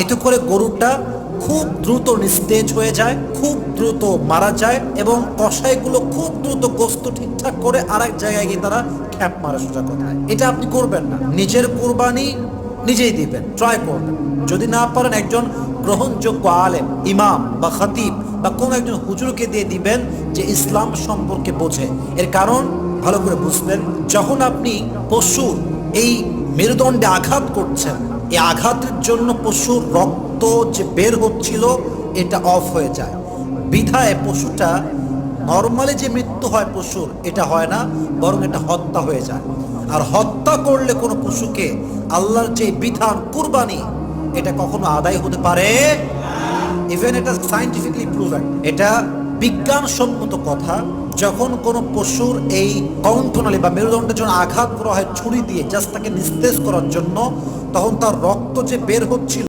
এতে করে গরুটা খুব দ্রুত নিস্তেজ হয়ে যায়, খুব দ্রুত মারা যায় এবং কষাইগুলো খুব দ্রুত গোস্ত ঠিকঠাক করে আরেক জায়গায় গিয়ে তারা খ্যাপ মারা সোজা কথা এটা আপনি করবেন না। নিজের কোরবানি নিজেই দিবেন ট্রাই করবেন। যদি না পারেন একজন গ্রহণযোগ্য আলেম, ইমাম বা খতিব বা কোনো একজন হুজুরকে দিয়ে দিবেন যে ইসলাম সম্পর্কে বোঝে। এর কারণ ভালো করে বুঝবেন, যখন আপনি পশুর এই মেরুদণ্ডে আঘাত করছেন। এই আঘাতের জন্য পশুর রক্ত যে বের হচ্ছিল, এটা অফ হয়ে যায়। বিধায় পশুটা নর্মালি যে মৃত্যু হয় পশুর, এটা হয় না, বরং এটা হত্যা হয়ে যায়। আর হত্যা করলে কোনো পশুকে আল্লাহর যে বিধান, কুরবানি, এটা কখনো আদায় হতে পারে? ইভেন এটা সাইন্টিফিকলি প্রুভেন এটা বিজ্ঞানসম্মত কথা, যখন কোনো পশুর এই কণ্ঠনালী বা মেরুদণ্ডের জন্য আঘাত করা হয় ছুরি দিয়ে জাস্ট তাকে নিস্তেজ করার জন্য, তখন তার রক্ত যে বের হচ্ছিল